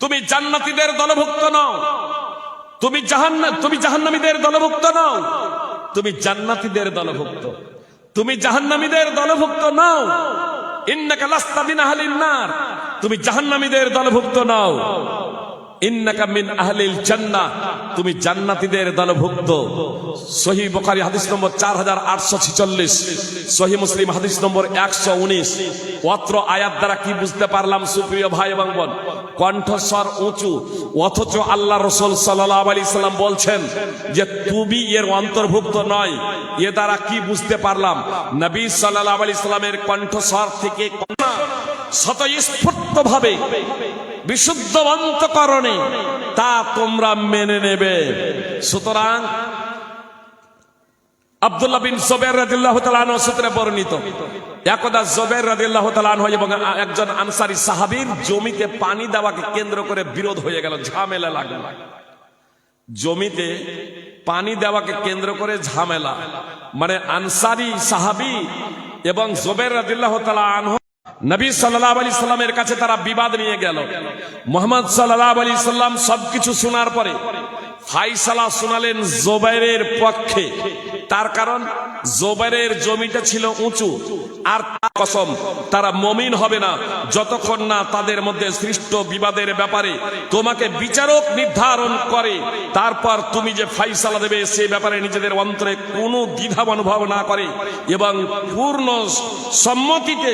তুমি জান্নাতীদের দলভুক্ত নও। তুমি তুমি জাহান্নামীদের দলভুক্ত নও। তুমি জান্নাতীদের দলভুক্ত। তুমি জাহান্নামীদের দলভুক্ত নও। ইন্নাকা লাস্তা মিন আহলিন নার তুমি জাহান্নামীদের দলভুক্ত নও। আহলিল তুমি দলভুক্ত। হাদিস নম্বর 4846 সহি মুসলিম হাদিস নম্বর 119 অত্র আয়াত দ্বারা কি বুঝতে পারলাম, সুপ্রিয় ভাই এবং কণ্ঠস্বর উঁচু, অথচ আল্লাহ সাল্লাম বলছেন যে, তুমি এর অন্তর্ভুক্ত নয়। এ দ্বারা কি বুঝতে পারলাম? নবী সাল্লাহ আলি সাল্লামের কণ্ঠস্বর থেকে স্বতঃস্ফূর্ত ভাবে বিশুদ্ধ অন্তকরণে তা তোমরা মেনে নেবে। সুতরাং আব্দুল্লাহ বিন জোবের রাদিল্লাহ তালান সূত্রে বর্ণিত, একদা জোবের রাদিল্লাহ তালান এবং একজন আনসারি সাহাবীর জমিতে পানি দেওয়াকে কেন্দ্র করে বিরোধ হয়ে গেল, ঝামেলা লাগল। জমিতে পানি দেওয়াকে কেন্দ্র করে ঝামেলা। মানে আনসারি সাহাবি এবং জোবের রাদিল্লাহ তালান নবী সাল্লাহ আলি সাল্লামের কাছে তারা বিবাদ নিয়ে গেল। মোহাম্মদ সাল্লাহ আলি সাল্লাম সবকিছু শোনার পরে ফাইসালা শোনালেন জোবাইরের পক্ষে। তার কারণ, জোবাইরের জমিটা ছিল উঁচু, আর কসম, তারা মমিন হবে না, যতক্ষণ না তাদের মধ্যে সৃষ্ট বিবাদের ব্যাপারে তোমাকে বিচারক নির্ধারণ করে। তারপর তুমি যে ফাইসালা দেবে, সে ব্যাপারে নিজেদের অন্তরে কোনো দ্বিধা অনুভব না করে এবং পূর্ণ সম্মতিতে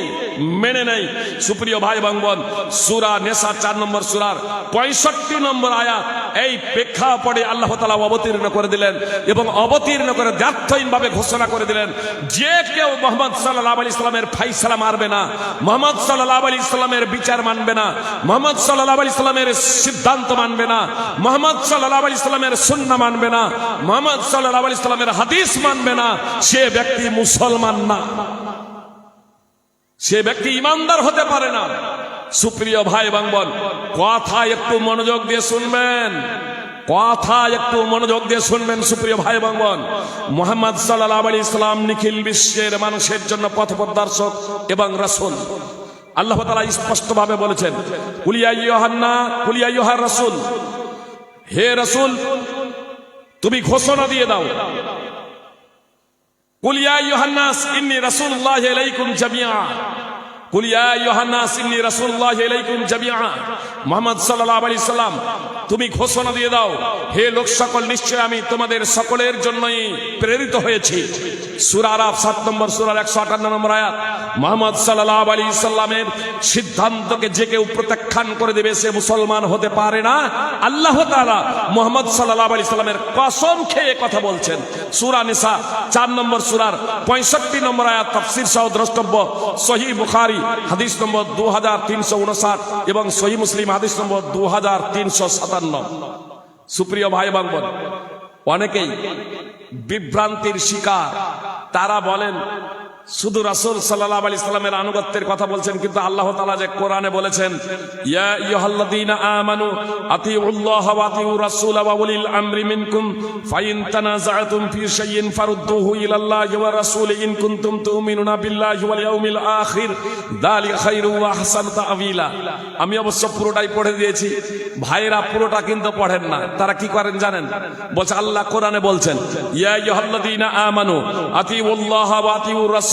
মেনে নেয়। সুপ্রিয় ভাই এবং বোন, সুরা নেশা চার নম্বর সুরার পঁয়ষট্টি নম্বর আয়াত, এই প্রেক্ষাপটে আল্লাহ তালা অবতীর্ণ করে দিলেন এবং অবতীর্ণ করে দ্ব্যর্থহীন ভাবে ঘোষণা করে দিলেন, যে কেউ মোহাম্মদ সাল্লাহ আলী ইসলামের ফাইসালা মারবে না, মোহাম্মদ সাল্লাহ আলী ইসলামের বিচার মানবে না, মোহাম্মদ সাল্লাহ আলী ইসলামের সিদ্ধান্ত মানবে না, মোহাম্মদ সাল্লাহ আলী ইসলামের সুন্ন মানবে না, মোহাম্মদ সাল্লাহ আলী ইসলামের হাদিস মানবে না, সে ব্যক্তি মুসলমান না। সে ব্যক্তি ইমানদার হতে পারে না। সুপ্রিয় ভাই এবং বোন, কথা একটু মনোযোগ দিয়ে শুনবেন। কথা একটু মনোযোগ দিয়ে শুনবেন, সুপ্রিয় ভাই বঙ্গন মোহাম্মদ সাল্লাহ আলী ইসলাম নিখিল বিশ্বের মানুষের জন্য পথ প্রদর্শক এবং রাসুল। আল্লাহ তালা স্পষ্টভাবে বলেছেন কুলিয়া ইহান্না কুলিয়া ইহার রাসুল। হে রাসুল, তুমি ঘোষণা দিয়ে দাও। কুলিয়া ইহান্না ইন্নি রাসুল্লাহ আলাইকুম জামিয়া তুমি ঘোষণা দিয়ে দাও, হে লোক সকল, নিশ্চয় আমি তোমাদের সকলের জন্যই প্রেরিত হয়েছি। সুরার সাত নম্বর, সুরার একশো আটান্ন নম্বর আয়াত, মোহাম্মদ সাল্লাহ আলী ইসাল্লামের সিদ্ধান্তকে যে কেউ প্রত্যাখ্যান করে দেবে, সে মুসলমান হতে পারে না। আল্লাহ তারা মোহাম্মদ সাল্লাহ আলী সাল্লামের কসম খেয়ে কথা বলছেন। সুরা নিসা চার নম্বর, সুরার পঁয়ষট্টি নম্বর আয়াত, তফসির সহ দ্রষ্টব্য সহি বুখারি হাদিস নম্বর দু হাজার তিনশো উনষাট এবং সহি মুসলিম হাদিস নম্বর দু হাজার তিনশো সাতান্ন। সুপ্রিয় ভাই এবং বোন, অনেকেই বিভ্রান্তির শিকার। তারা বলেন শুধু রাসুল সাল্লাল্লাহু আলাইহি সাল্লামের আনুগত্যের কথা বলছেন, কিন্তু আল্লাহ তালা যে কোরআনে বলেছেন ওয়া ওয়া ফাইন ওয়া ওয়া আমি অবশ্য পুরোটাই পড়ে দিয়েছি ভাইরা পুরোটা কিন্তু পড়েন না, তারা কি করেন জানেন? বলছে, আল্লাহ কোরআনে বলছেন, ইয়া আইয়ুহাল্লাযীনা আমানু আতিউল্লাহ ওয়া আতিউর রাসূল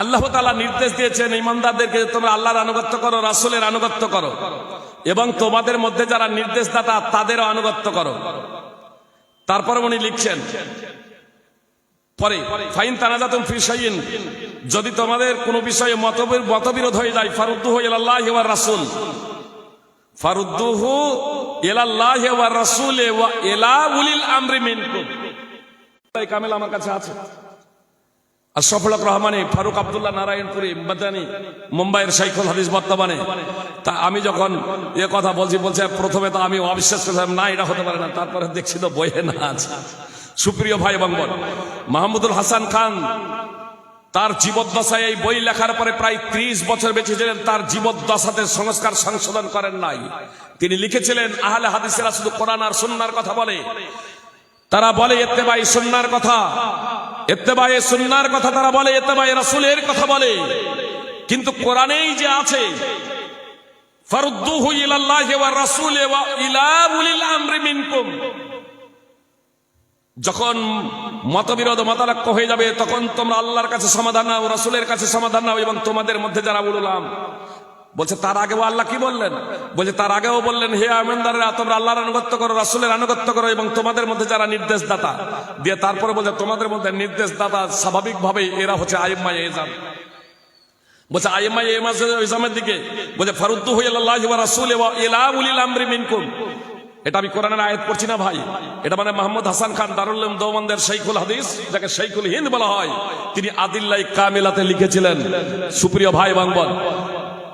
আল্লাহ তালা নির্দেশ দিয়েছেন ইমানদারদেরকে তোমরা আল্লাহর আনুগত্য করো, রাসুলের আনুগত্য করো। এবং তোমাদের মধ্যে যারা নির্দেশদাতা, তাদেরও আনুগত্য করো। তারপর উনি লিখছেন, পরে, ফাইন তানাজাতুম ফি শাইইন, যদি তোমাদের কোনো বিষয়ে মতবির, মতবিরোধ হয়ে যায়, ফারুদ্দুহু ইলাল্লাহি ওয়া রাসূল। ফারুদ্দুহু ইলাল্লাহি ওয়া রাসূল ইলা উলিল আমরি মিনকুম। কামেল আমার কাছে আছে। আর সফলক রহমানি, ফারুক আবদুল্লাহ নারায়ণপুরি, মাদানি, মুম্বাইয়ের সাইকুল হাদিস বর্তমানে। তা আমি যখন এ কথা বলছি, বলছে, প্রথমে তো আমি অবিশ্বাস করছিলাম না, এটা হতে পারে না। তারপরে দেখছি তো বইয়ে না আছে। সুপ্রিয় ভাই এবং বোন, মাহমুদুল হাসান খান, তার জীবদ্দশায় এই বই লেখার পরে প্রায় ত্রিশ বছর বেঁচে ছিলেন তার জীবদ্দশাতে সংস্কার সংশোধন করেন নাই। তিনি লিখেছিলেন, আহলে হাদিসেরা শুধু কোরআন আর সুন্নার কথা বলে। তারা বলে এত্তেবাই সুন্নার কথা। এত্তেবাই সুন্নার কথা তারা বলে এতে এত্তেবাই রাসূলের কথা বলে। কিন্তু কোরআনেই যে আছে, ফারুদ্দুহু ইলাল্লাহি ওয়া রাসূলি ওয়া ইলা উলিল আমরি মিনকুম। যখন মতবিরোধ মতালক্য হয়ে যাবে, তখন তোমরা আল্লাহর কাছে সমাধান নাও, রাসূলের কাছে সমাধান নাও, এবং তোমাদের মধ্যে যারা উলুলাম বলছে, তার আগেও আল্লাহ কি বললেন? বলছে, তার আগেও বললেন, হে আমেন্দারেরা, তোমরা আল্লাহর আনুগত্য করো, রাসূলের আনুগত্য করো এবং তোমাদের মধ্যে যারা নির্দেশদাতা। দিয়ে তারপরে বলছে, তোমাদের মধ্যে নির্দেশদাতা স্বাভাবিকভাবেই এরা হচ্ছে আইম্মা এজাম বলছে আইম্মা এজামের দিকে। বলছে, ফারুদ্দু হই আল্লাহ রাসূল উলিল আমরি মিনকুম। এটা আমি কোরআনের আয়াত পড়ছি না ভাই। এটা মানে মোহাম্মদ হাসান খান দারুল উলুম দেওবন্দের শাইখুল হাদিস, যাকে শাইখুল হিন্দ বলা হয়। তিনি আদিল্লাই কামিলাতে লিখেছিলেন। সুপ্রিয় ভাই বাংবন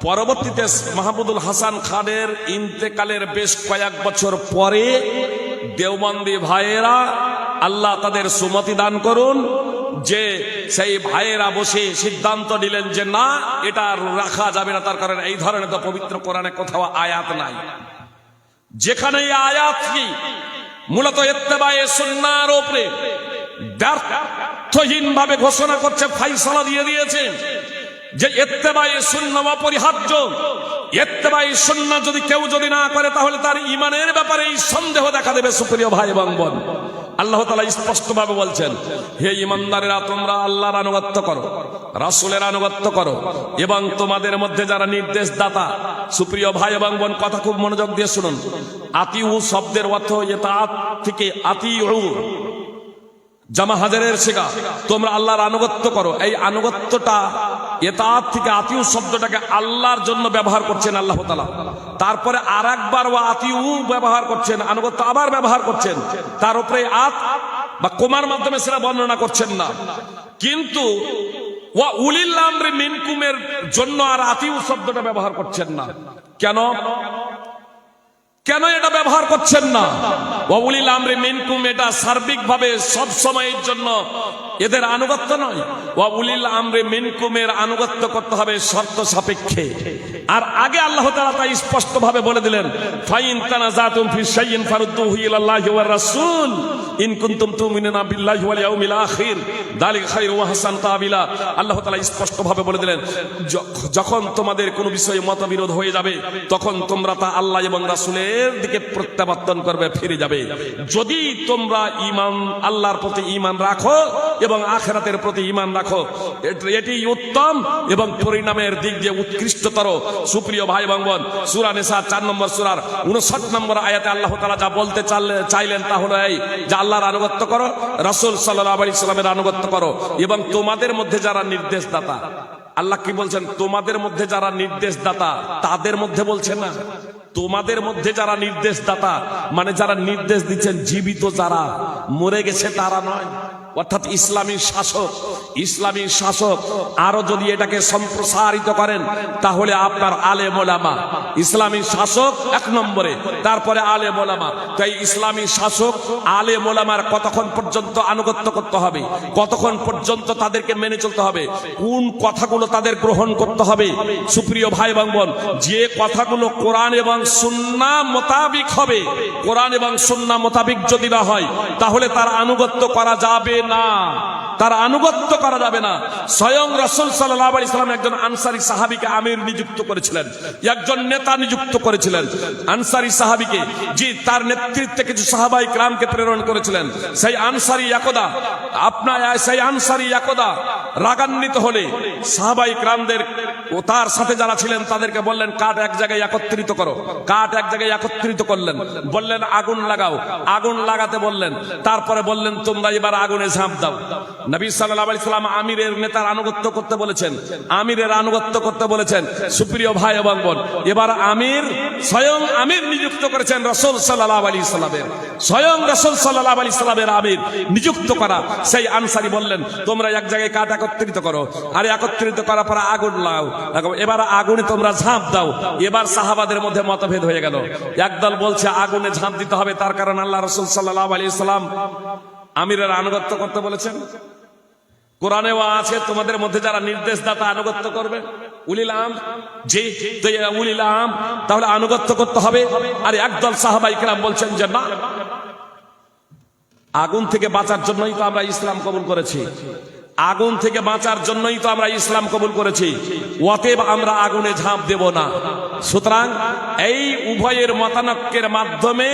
পরবর্তীতে মাহমুদুল হাসান খানের ইন্তেকালের বেশ কয়েক বছর পরে দেওবন্দি ভাইয়েরা আল্লাহ তাদের সুমতি দান করুন, যে সেই ভাইয়েরা বসে সিদ্ধান্ত নিলেন যে না, এটা রাখা যাবে না, তার কারণে এই ধরনের তো পবিত্র কোরআনে কোথাও আয়াত নাই। যেখানে আয়াত কি, মূলত এত্তেবায়ে সুন্নার উপরে ব্যর্থহীন ভাবে ঘোষণা করছে, ফাইসলা দিয়ে দিয়েছে। যে এত্তেবায়ে সুন্না অপরিহার্য এত্তেবায়ে সুন্না যদি কেউ যদি না করে, তাহলে তার ইমানের ব্যাপারে এই সন্দেহ দেখা দেবে সুপ্রিয় ভাই এবং বোন। আল্লাহ তালা স্পষ্টভাবে বলছেন, হে ইমানদারেরা, তোমরা আল্লাহর আনুগত্য করো, রাসূলের আনুগত্য করো, এবং তোমাদের মধ্যে যারা নির্দেশ দাতা সুপ্রিয় ভাই এবং বোন, কথা খুব মনোযোগ দিয়ে শুনুন। আতিউ শব্দের অর্থ এটা থেকে আতিউ, জামা হাজারের শেখা তোমরা আল্লাহর আনুগত্য করো। এই আনুগত্যটা এতাত থেকে আতিউ শব্দটাকে আল্লাহর জন্য ব্যবহার করছেন আল্লাহ তালা তারপরে আর একবার ও আতিউ ব্যবহার করছেন, আনুগত্য আবার ব্যবহার করছেন। তার উপরে আত বা কোমার মাধ্যমে সেটা বর্ণনা করছেন না। কিন্তু ওয়া উলিল আমরে মিনকুমের জন্য আর আতিউ শব্দটা ব্যবহার করছেন না। কেন? কেন এটা ব্যবহার করছেন না? বাবুলিল আমরে মিনকুম, এটা সার্বিকভাবে সব সময়ের জন্য এদের আনুগত্য নয়। বাবুলিল আমরে মিনকুমের আনুগত্য করতে হবে শর্ত সাপেক্ষে। আর আগে আল্লাহ তাআলা তাই স্পষ্ট ভাবে বলে দিলেন, ফাইন তানাজাতুম ফি শাইইন ফারুদ্দুহু ইলাল্লাহি ওয়ার রাসূল। ইন কুনতুম তুমিনুনা বিল্লাহি ওয়াল ইয়াউমিল আখির। দালিক খায়রু ওয়া হাসান তাবিলা আল্লাহ তাআলা স্পষ্ট ভাবে বলে দিলেন যখন তোমাদের কোনো বিষয়ে মতবিরোধ হয়ে যাবে, তখন তোমরা তা আল্লাহ এবং রাসূলের দিকে প্রত্যাবর্তন করবে, ফিরে যাবে। যদি তোমরা ঈমান, আল্লাহর প্রতি ঈমান রাখো এবং আখিরাতের প্রতি ঈমান রাখো, এটি উত্তম এবং পরিণামের দিক দিয়ে উৎকৃষ্টতর। সুপ্রিয় ভাই এবং বোন, সূরা নিসা 4 নম্বর সূরার 59 নম্বর আয়াতে আল্লাহ তাআলা যা বলতে চাইলেন তা হলো এই, যে আল্লাহর আনুগত্য করো, রসুল সাল্লাহ আলী সাল্লামের আনুগত্য করো এবং তোমাদের মধ্যে যারা নির্দেশদাতা, আল্লাহ কি বলছেন? তোমাদের মধ্যে যারা নির্দেশদাতা, তাদের মধ্যে বলছে না? তোমাদের মধ্যে যারা নির্দেশদাতা মানে যারা নির্দেশ দিচ্ছেন, জীবিত যারা, মরে গেছে তারা নয়। অর্থাৎ ইসলামী শাসক ইসলামী শাসক, আরও যদি এটাকে সম্প্রসারিত করেন, তাহলে আপনার আলে মোলামা ইসলামী শাসক এক নম্বরে, তারপরে আলে মোলামা তাই ইসলামী শাসক আলে মোলামার কতক্ষণ পর্যন্ত আনুগত্য করতে হবে? কতক্ষণ পর্যন্ত তাদেরকে মেনে চলতে হবে? কোন কথাগুলো তাদের গ্রহণ করতে হবে? সুপ্রিয় ভাই এবং বোন, যে কথাগুলো কোরআন এবং সুন্না মোতাবিক হবে, কোরআন এবং সুন্না মোতাবিক যদি না হয়, তাহলে তার আনুগত্য করা যাবে না তার আনুগত্য করা যাবে না। স্বয়ং রসুল সাল্লাহ আলি সাল্লাম একজন আনসারি সাহাবিকে আমির নিযুক্ত করেছিলেন। একজন নেতা নিযুক্ত করেছিলেন। আনসারি সাহাবিকে জি, তার নেতৃত্বে কিছু সাহাবাই ক্রামকে প্রেরণ করেছিলেন। সেই আনসারি একদা আপনার সেই আনসারি একদা রাগান্বিত হলে সাহাবাই ক্রামদের ও তার সাথে যারা ছিলেন তাদেরকে বললেন, কাঠ এক জায়গায় একত্রিত করো। কাঠ এক জায়গায় একত্রিত করলেন। বললেন, আগুন লাগাও। আগুন লাগাতে বললেন। তারপরে বললেন, তোমরা এবার আগুনে ঝাঁপ দাও। আমিরের নেতার আনুগত্য করতে বলেছেন, আমিরের আনুগত্য করতে বলেছেন, সুপ্রিয় ভাই এবার আমির স্বয়ং আমির নিযুক্ত করেছেন রাসূল স্বয়ং রাসূল সাল্লামের আমির নিযুক্ত করা। সেই আনসারী বললেন, তোমরা এক জায়গায় কাট একত্রিত করো, আর একত্রিত করার পর আগুন লাও। এবার আগুনে তোমরা ঝাঁপ দাও। এবার সাহাবাদের মধ্যে মতভেদ হয়ে গেল। একদল বলছে, আগুনে ঝাঁপ দিতে হবে, তার কারণ আল্লাহ রসুল সাল্লাহ আলী সাল্লাম আমিরের আনুগত্য করতে বলেছেন। কোরআনেও আছে, তোমাদের মধ্যে যারা নির্দেশদাতা আনুগত্য করবে। উলিল আম, জি, তো এই উলিল আম, তাহলে আনুগত্য করতে হবে। আর একদল সাহাবাই কেরাম বলছেন যে না আগুন থেকে বাঁচার জন্যই তো আমরা ইসলাম কবুল করেছি। আগুন থেকে বাঁচার জন্যই তো আমরা ইসলাম কবুল করেছি। অতএব আমরা আগুনে ঝাঁপ দেব না। সুতরাং এই উভয়ের মতানক্যের মাধ্যমে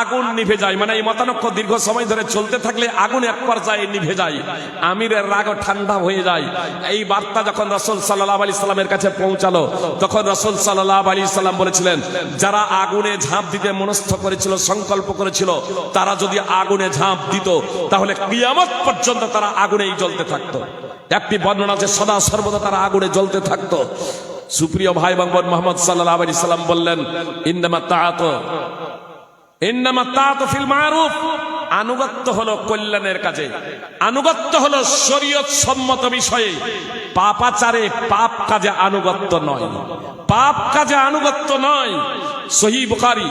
আগুন নিভে যায়। মানে এই মতানক্য দীর্ঘ সময় ধরে চলতে থাকলে আগুন এক পর্যায়ে নিভে যায়। আমিরের রাগ ঠান্ডা হয়ে যায়। এই বার্তা যখন রসুল সাল্লাহ আলি সাল্লামের কাছে পৌঁছালো, তখন রসুল সাল্লাহ আলি সাল্লাম বলেছিলেন, যারা আগুনে ঝাঁপ দিতে মনস্থ করেছিল, সংকল্প করেছিল, তারা যদি আগুনে ঝাঁপ দিত, তাহলে কিয়ামত পর্যন্ত তারা আগুনেই জ্বলতে থাকতো। একটি বর্ণনা আছে, সদা সর্বদা তারা আগুনে জ্বলতে থাকতো। সুপ্রিয় ভাই বাংবন মোহাম্মদ সাল্লাহ আলি সাল্লাম বললেন ইন্দামা তাআত আনুগত্য হলো কল্যাণের কাজে। আনুগত্য হলো শরীয়ত সম্মত বিষয়ে। পাপাচারে পাপ কাজে আনুগত্য নয়। পাপ কাজে আনুগত্য নয়। সহি বুখারী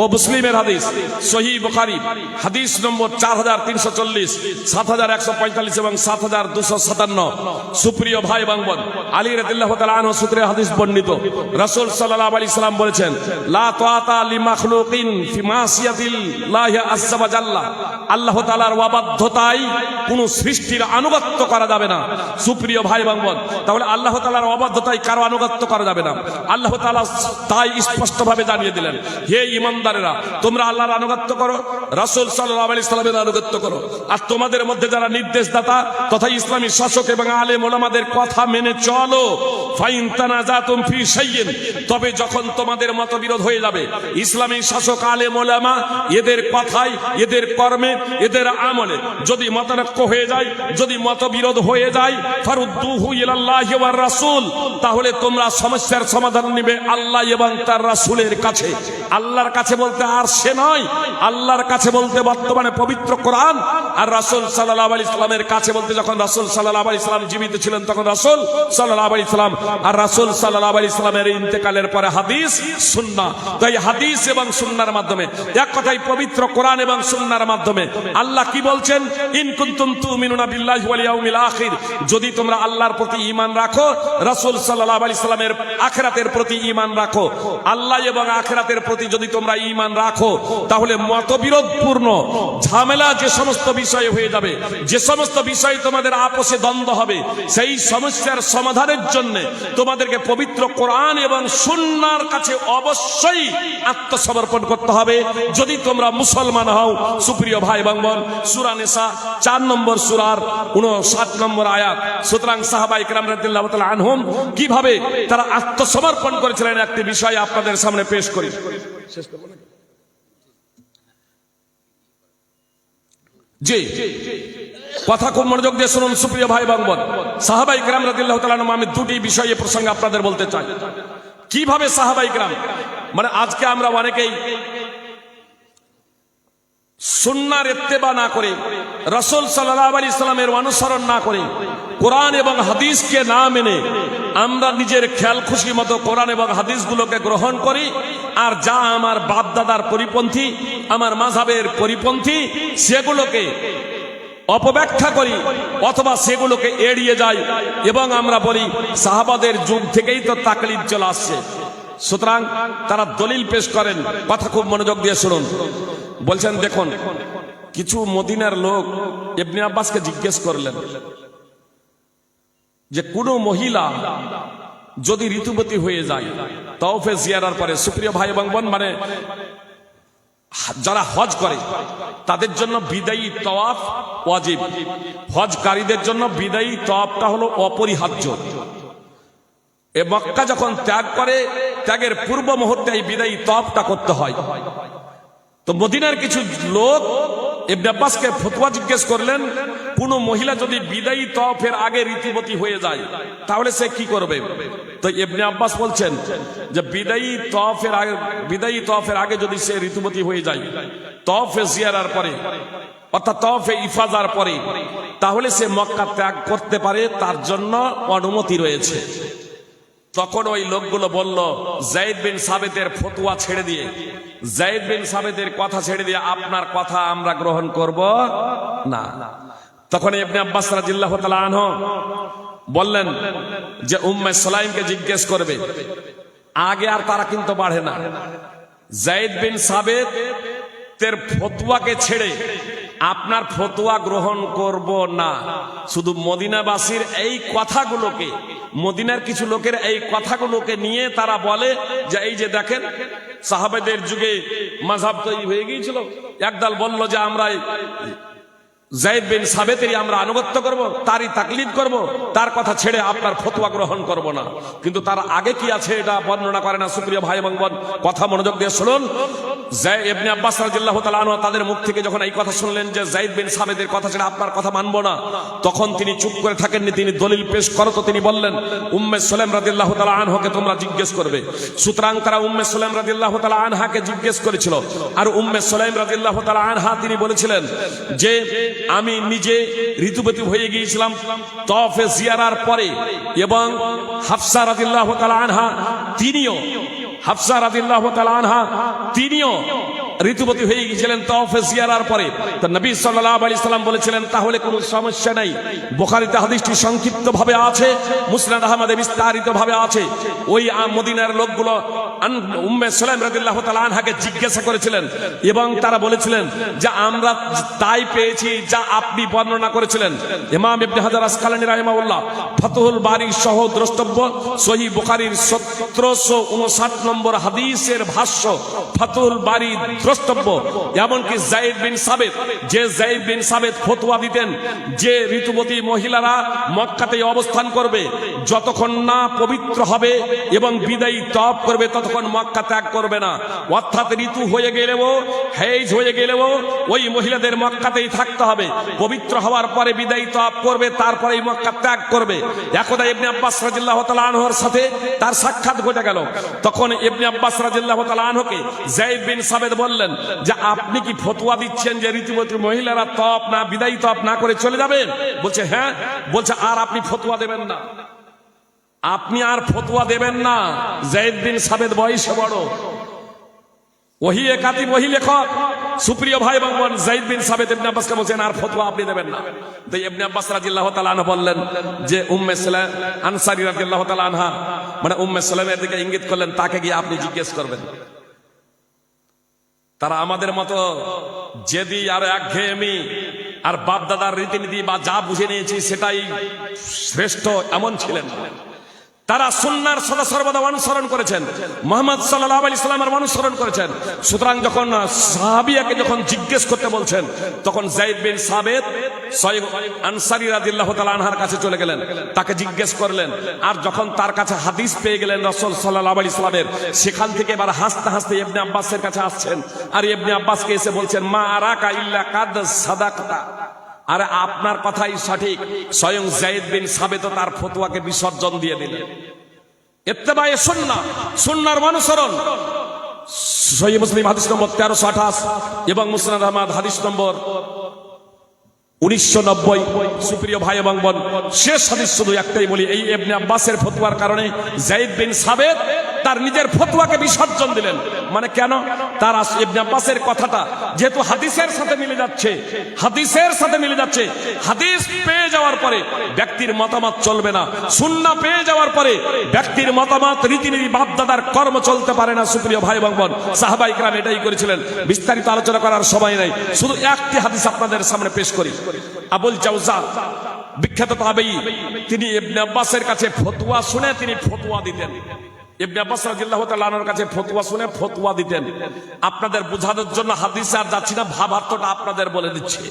ও মুসলিমের হাদিস। সহি বুখারী, হাদিস নম্বর চার হাজার তিনশো চল্লিশ, সাত হাজার একশো পঁয়তাল্লিশ এবং সাত হাজার দুশো সাতান্ন। সুপ্রিয় ভাই আলী সূত্রে হাদিস বর্ণিত। রাসূল সাল্লাল্লাহু আলাইহি সাল্লাম বলেছেন, লা লি মাখলুকিন আল্লাহ অবাধ্যতায় কোন সৃষ্টির আনুগত্য করা যাবে না। সুপ্রিয় ভাই বাংবন তাহলে আল্লাহ তাআলার অবাধ্যতায় কারও আনুগত্য করা যাবে না। আল্লাহ তাআলা তাই স্পষ্টভাবে জানিয়ে দিলেন, হে ইমানদারেরা, তোমরা আল্লাহর আনুগত্য করো, রাসূল সাল্লাল্লাহু আলাইহি সাল্লামের আনুগত্য করো। আর তোমাদের মধ্যে যারা নির্দেশদাতা তথা ইসলামী শাসক এবং আলেম ওলামাদের কথা মেনে চলো। ফাইন তবে যখন তোমাদের মতবিরোধ হয়ে যাবে, ইসলামী শাসক, আলেম ওলামা এদের কথায়, এদের কর্মে, এদের আমলে যদি মতানক্য হয়ে যায়, যদি মতবিরোধ হয়ে যায়, ফারুদ্দুহু রাসূল, তাহলে তোমরা সমস্যার সমাধান নেবে আল্লাহ এবং তার রাসূলের কাছে, আল্লাহর কাছে বলতে আর সে নয়, আল্লাহর কাছে বলতে বর্তমানে পবিত্র কোরআন, আর রাসূল সাল্লাল্লাহু আলাইহি সাল্লামের কাছে বলতে যখন রাসূল সাল্লাল্লাহু আলাইহি সাল্লাম জীবিত ছিলেন, তখন রাসূল সাল্লাল্লাহু আলাইহি সাল্লাম, আর রাসূল সাল্লাল্লাহু আলাইহি সাল্লামের ইন্তেকালের পরে হাদিস সুন্নাহ। তো এই হাদিস এবং সুন্নার মাধ্যমে, এক কথায় পবিত্র কোরআন এবং সুন্নাহর মাধ্যমে, আল্লাহ কি বলছেন? ইন কুনতুম তুমিনুনা বিল্লাহি আখির। যদি তোমরা আল্লাহর প্রতি ঈমান রাখো, রাসূল সাল্লাল্লাহু আলাইহি সাল্লামের আখিরাতের প্রতি ঈমান রাখো, আল্লাহ এবং আখিরাতের প্রতি যদি তোমরা ঈমান রাখো, তাহলে মতবিরোধপূর্ণ ঝামেলা যে সমস্ত বিষয়ে হয়ে যাবে, যে সমস্ত বিষয়ে তোমাদের আপোষে দ্বন্দ্ব হবে, সেই সমস্যার সমাধানের জন্য তোমাদেরকে পবিত্র কোরআন এবং সুন্নার কাছে অবশ্যই আত্মসমর্পণ করতে হবে। যদি তোমরা মুসলমান হও, সুপ্রিয় ভাই এবং বোন, সুরা নেশা চার নম্বর সুরার উনষাট নম্বর আয়াত, সুতরাং সাহাবাই ইকরাম রাদিয়াল্লাহু তাআলা আনহুম কীভাবে তারা আত্মসমর্পণ করেছিলেন একটি বিষয় আপনাদের সামনে পেশ করি। জি। কথা খুব মনোযোগ দিয়ে শুনুন সুপ্রিয় ভাই বঙ্গবন সাহাবাই গ্রাম রাদিল্লাহ তালানম আমি দুটি বিষয়ে প্রসঙ্গে আপনাদের বলতে চাই। কীভাবে সাহাবাই গ্রাম মানে আজকে আমরা অনেকেই সুন্নার এত্তেবা না করে, রসুল সাল্লাহ আলী ইসলামের অনুসরণ না করে, কোরআন এবং হাদিসকে না মেনে আমরা নিজের খেয়াল খুশি মতো কোরআন এবং হাদিসগুলোকে গ্রহণ করি, আর যা আমার বাপ দাদার পরিপন্থী, আমার মাঝাবের পরিপন্থী, সেগুলোকে অপব্যাখ্যা করি অথবা সেগুলোকে এড়িয়ে যাই, এবং আমরা বলি সাহাবাদের যুগ থেকেই তো তাকলিদ চলে আসছে। সুতরাং তারা দলিল পেশ করেন। কথা খুব মনোযোগ দিয়ে শুনুন। বলছেন, দেখুন, কিছু মদিনার লোক ইবনে আব্বাসকে জিজ্ঞেস করলেন যে কোন মহিলা যদি ঋতুবতী হয়ে যায়, তওফে জিয়ারার পরে সুপ্রিয় ভাই এবং বোন মানে যারা হজ করে, তাদের জন্য বিদায়ী তওয়াফ ওয়াজিব। হজকারীদের জন্য বিদায়ী তওয়াফটা হলো অপরিহার্য। এ মক্কা যখন ত্যাগ করে ত্যাগের পূর্ব মুহূর্তে এই বিদায়ী তওয়াফটা করতে হয়। তো মদিনার কিছু লোক ইবনে ফতোয়া জিজ্ঞেস করলেন, কোন মহিলা যদি বিদায়ী তফের আগে ঋতুবতী হয়ে যায়, তাহলে সে কি করবে? তো ইবনে আব্বাস বলছেন যে বিদায়ী তফের আগে, বিদায়ী তফের আগে যদি সে ঋতুবতী হয়ে যায় তওয়াফে জিয়ারার পরে, অর্থাৎ তফে ইফাজার পরে, তাহলে সে মক্কা ত্যাগ করতে পারে, তার জন্য অনুমতি রয়েছে। তখন ওই লোকগুলো বলল, জাইদ বিন সাবেদের ফতুয়া ছেড়ে দিয়ে, জাইদ বিন সাবেদের কথা ছেড়ে দিয়ে আপনার কথা আমরা গ্রহণ করব না। তখন ইবনে আব্বাস রাদিয়াল্লাহু তাআলা আনহু বললেন যে, উম্মে সালাইমকে জিজ্ঞেস করবে, আগে আর তারা কিন্তু বাড়ে না। জাইদ বিন সাবেদ তের ফতুয়াকে ছেড়ে আপনার ফতোয়া গ্রহণ করব না। শুধু মদিনাবাসীর এই কথাগুলোকে, মদিনার কিছু লোকের এই কথাগুলোকে নিয়ে তারা বলে যে, এই যে দেখেন, সাহাবেদের যুগে মাঝাব তৈরি হয়ে গিয়েছিল। একদল বলল যে আমরা জাইদ বিন সাবেতেরই আমরা আনুগত্য করব, তারই তাকলিদ করব, তার কথা ছেড়ে আপনার ফতোয়া গ্রহণ করব না। কিন্তু তার আগে কি আছে এটা বর্ণনা করে না, সুপ্রিয় ভাই এবং বোন? কথা মনোযোগ দিয়ে শুনুন। ইবনে আব্বাস রাদিয়াল্লাহু তাআলা আনহু তাদের মুখ থেকে যখন এই কথা শুনলেন যে জাইদ বিন সাবেদের কথা ছেড়ে আপনার কথা মানবো না, তখন তিনি চুপ করে থাকেননি, তিনি দলিল পেশ করো তো তিনি বললেন, উম্মে সুলাইম রাদিয়াল্লাহু তাআলা আনহাকে তোমরা জিজ্ঞেস করবে। সুতরাং তারা উম্মে সুলাইম রাদিয়াল্লাহু তাআলা আনহাকে জিজ্ঞেস করেছিল। আর উম্মে সুলাইম রাদিয়াল্লাহু তাআলা আনহা তিনি বলেছিলেন যে আমি নিজে ঋতুপতি হয়ে গিয়েছিলাম তফে জিয়ারার পরে এবং হাফসা রাদিল্লাহ তাআলা আনহা তিনিও, হাফসা রাদিল্লাহ তাআলা আনহা তিনিও ঋতুপতি হয়ে গিয়েছিলেন তফে জিয়ারার পরে। তো নবী সাল্লাল্লাহু আলাইহি সাল্লাম বলেছিলেন, তাহলে কোনো সমস্যা নাই। বুখারীতে হাদিসটি সংক্ষিপ্ত ভাবে আছে, মুসনাদ আহমদে বিস্তারিত ভাবে আছে। ওই মদিনার লোকগুলো উম্মে সুলাইম রাদিয়াল্লাহু তাআলা আনহাকে জিজ্ঞাসা করেছিলেন এবং তারা বলেছিলেন যে, আমরা তাই পেয়েছি যা আপনি বর্ণনা করেছিলেন। ইমাম ইবনে হাজার আসকালানি রাহিমাহুল্লাহ ফাতহুল বারী সহ দ্রষ্টব্য সহি বুখারীর 1759 নম্বর হাদিসের ভাষ্য ফাতহুল বারী দ্রষ্টব্য, এমনকি জাইদ বিন সাবেদ যে জাইদ বিন সাবেদ ফতোয়া দিতেন, যে ঋতুবতী মহিলারা মক্কাতে অবস্থান করবে, যতক্ষণ না পবিত্র হবে এবং বিদায়ী তপ করবে, ততক্ষণ মক্কা ত্যাগ করবে না। অর্থাৎ ঋতু হয়ে গেলেও হেজ হয়ে গেলেও, ওই মহিলাদের মক্কাতেই থাকতে হবে। পবিত্র হওয়ার পরে বিদায়ী তপ করবে তারপরে মক্কা ত্যাগ করবে। একদা ইবনে আব্বাস রাদিয়াল্লাহু তাআলা আনহুর সাথে তার সাক্ষাৎ ঘটে গেল। তখন ইবনে আব্বাস রাদিয়াল্লাহু তাআলা আনহুকে যায়েদ বিন সাবেদ বললেন যে আপনি কি ফতোয়া দিচ্ছেন যে ঋতুবতী মহিলারা তপ না, বিদায়ী তপ না করে চলে যাবেন বলছে হ্যাঁ। বলছে, আর আপনি ফতোয়া দেবেন না। আপনি আর ফতোয়া দেবেন না। জাইদ বিন সাবেদ বয়সে বড়। ওহি একাতি, ওহি লেখক। সুপ্রিয় ভাই এবং বোন জাইদ বিন সাবেদ ইবনে আব্বাসকে বলছেন, আর ফতোয়া আপনি দেবেন না। তো ইবনে আব্বাস রাদিয়াল্লাহু তাআলা বললেন যে, উম্মে সালাম আনসারী রাদিয়াল্লাহু তাআলা আনহা। মানে উম্মে সালামের দিকে ইঙ্গিত করলেন, তাকে গিয়ে আপনি জিজ্ঞেস করবেন। তারা আমাদের মতো যেদি আর একঘেয়েমি আর বাপ দাদার রীতিনীতি বা যা বুঝে নিয়েছি সেটাই শ্রেষ্ঠ, এমন ছিলেন। তারা সুন্নার সদা সর্বদা অনুসরণ করেছেন। মোহাম্মদ সাল্লাহ আলি সাল্লামের অনুসরণ করেছেন। সুতরাং যখন সাহাবিয়াকে যখন জিজ্ঞেস করতে বলছেন, তখন জাইদ বিন সাবেদ আনসারি রাদিল্লাহ তাআলা আনহার কাছে চলে গেলেন। তাকে জিজ্ঞেস করলেন, আর যখন তার কাছে হাদিস পেয়ে গেলেন রসল সাল্লাহ আলি সাল্লামের, সেখান থেকে এবার হাসতে হাসতে ইবনে আব্বাসের কাছে আসছেন। আর ইবনে আব্বাসকে এসে বলছেন, মা আরাকা ইল্লা কাদ সাদাকতা। আর আপনার কথাই সঠিক। স্বয়ং জাইদ বিন সাবেত তার ফতোয়াকে বিসর্জন দিয়ে দিলেন। এত্তেবায়ে সুন্নাহ সুন্নার অনুসরণ। সহি মুসলিম হাদিস নম্বর তেরোশো আঠাশ এবং মুসনাদ আহমদ হাদিস নম্বর উনিশশো নব্বই। সুপ্রিয় ভাই এবং বোন, শেষ হাদিস শুধু একটাই বলি, এই এবনে আব্বাসের ফতুয়ার কারণে জাইদ বিন সাবেদ তার নিজের ফতুয়াকে বিসর্জন দিলেন। মানে কেন? তার আব্বাসের কথাটা যেহেতু হাদিসের সাথে মিলে যাচ্ছে, হাদিসের সাথে মিলে যাচ্ছে, হাদিস পেয়ে যাওয়ার পরে ব্যক্তির মতামত চলবে না। সুন্না পেয়ে যাওয়ার পরে ব্যক্তির মতামত রীতিনীতি বাপদাদার কর্ম চলতে পারে না, সুপ্রিয় ভাই বোন। সাহাবাই ইকরাম এটাই করেছিলেন। বিস্তারিত আলোচনা করার সময় নাই। শুধু একটি হাদিস আপনাদের সামনে পেশ করি। আবুল জাউজা বিখ্যাত তাবেই তিনি আব্বাসের কাছে ফতুয়া শুনে তিনি ফতুয়া দিতেন। কাছে শুনে ফতোয়া দিতেন। আপনাদের বোঝানোর জন্য হাদিস আর যাচ্ছি না, ভাবার্থটা আপনাদের বলে দিচ্ছি।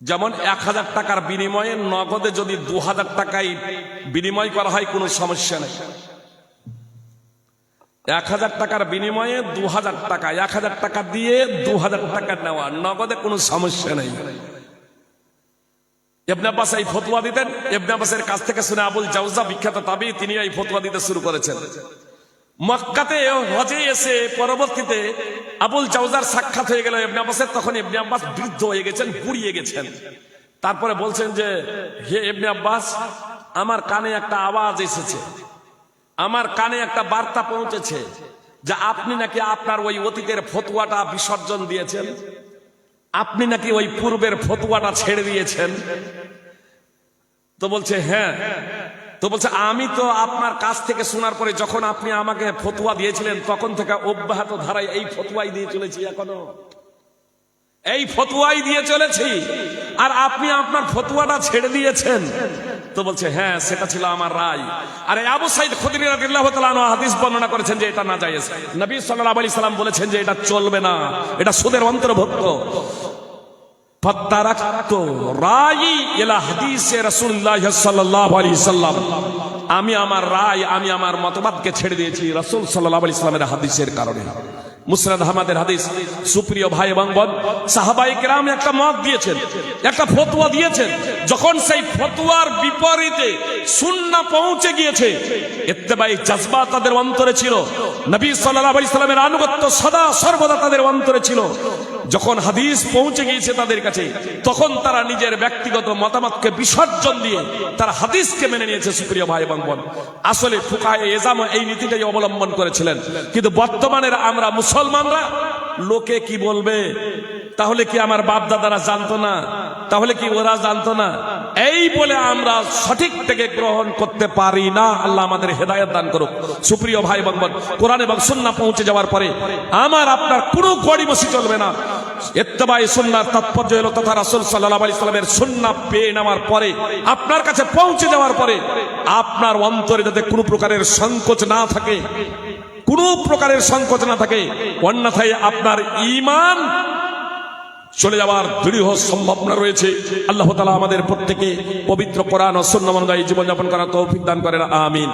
যেমন এক হাজার টাকার বিনিময়ে নগদে যদি দু হাজার টাকায় বিনিময় করা হয়, কোনো সমস্যা নেই। এক হাজার টাকার বিনিময়ে দু হাজার টাকা, এক হাজার টাকা দিয়ে দু হাজার টাকা নেওয়া, নগদে কোনো সমস্যা নেই। এই দিতেন। কাছ থেকে শুনে আবুল বিখ্যাত তাবি, তিনি এই দিতে শুরু করেছেন। মক্কাতে হজে এসে পরবর্তীতে আবুল জাউজার সাক্ষাৎ হয়ে গেল ইবনে আব্বাসের। তখন ইবনে আব্বাস বৃদ্ধ হয়ে গেছেন, বুড়িয়ে গেছেন। তারপরে বলছেন যে, হে ইবনে আব্বাস, আমার কানে একটা আওয়াজ এসেছে। আমার কানে একটা বার্তা পৌঁছেছে যে, আপনি নাকি আপনার ওই অতীতের ফতুয়াটা বিসর্জন দিয়েছেন? আপনি নাকি ওই পূর্বের ফতুয়াটা ছেড়ে দিয়েছেন? তো বলছে হ্যাঁ। তো বলছে, আমি তো আপনার কাছ থেকে শোনার পরে যখন আপনি আমাকে ফতুয়া দিয়েছিলেন, তখন থেকে অব্যাহত ধারায় এই ফতুয়াই দিয়ে চলেছি এখনও। এই ফতুয়াই দিয়ে চলেছি। আর আপনি আপনার ফতুয়াটা ছেড়ে দিয়েছেন। তো বলছে হ্যাঁ সেটা ছিল আমার রায়। আর আবু সাইদ আনহু হাদিস বর্ণনা করেছেন যে এটা না জায়েজ নবী সাল্লাল্লাহু আলাইহি সাল্লাম বলেছেন যে এটা চলবে না, এটা সুদের অন্তর্ভুক্ত। আমি আমার রায়, আমি আমার মতবাদকে ছেড়ে দিয়েছি রাসূল সাল্লাল্লাহু আলাইহি সাল্লামের হাদিসের কারণে। মুসনাদ আহমদের হাদিস। সুপ্রিয় ভাই এবং বোন, সাহাবাই রাম একটা মত দিয়েছেন, একটা ফতুয়া দিয়েছেন, যখন সেই ফতুয়ার বিপরীতে সুন্না পৌঁছে গিয়েছে এত্তেবাই জাজবা তাদের অন্তরে ছিল, নবী সাল্লাহ আলাইহি সাল্লামের আনুগত্য সদা সর্বদা তাদের অন্তরে ছিল। যখন হাদিস পৌঁছে গিয়েছে তাদের কাছে, তখন তারা নিজের ব্যক্তিগত মতামতকে বিসর্জন দিয়ে তারা হাদিসকে মেনে নিয়েছে, সুপ্রিয় ভাই এবং বোন। আসলে ফুকায় এজাম এই নীতিটাই অবলম্বন করেছিলেন। কিন্তু বর্তমানের আমরা মুসলমানরা, লোকে কি বলবে? তাহলে কি আমার বাপ দাদারা জানতো না? তাহলে কি ওরা জানতো না? এই বলে আমরা সঠিক থেকে গ্রহণ করতে পারি না। আল্লাহ আমাদের হেদায়ত দান করুক। সুপ্রিয় ভাই বোন, কোরআন এবং সুন্নাহ পৌঁছে যাওয়ার পরে আমার আপনার কোনো গড়িমসি চলবে না। ইত্তেবাই সুন্নার তাৎপর্য হলো তথা রাসূল সাল্লাল্লাহু আলাইহি সাল্লামের সুন্নাহ পেয়ে নেওয়ার পরে, আপনার কাছে পৌঁছে যাওয়ার পরে, আপনার অন্তরে যাতে কোনো প্রকারের সংকোচ না থাকে, কোনো প্রকারের সংকোচ না থাকে, অন্যথায় আপনার ঈমান চলে যাওয়ার দৃঢ় সম্ভাবনা রয়েছে। আল্লাহ তালা আমাদের প্রত্যেকে পবিত্র কোরআন অনুযায়ী জীবনযাপন করার তৌফিক দান করেন, আমিন।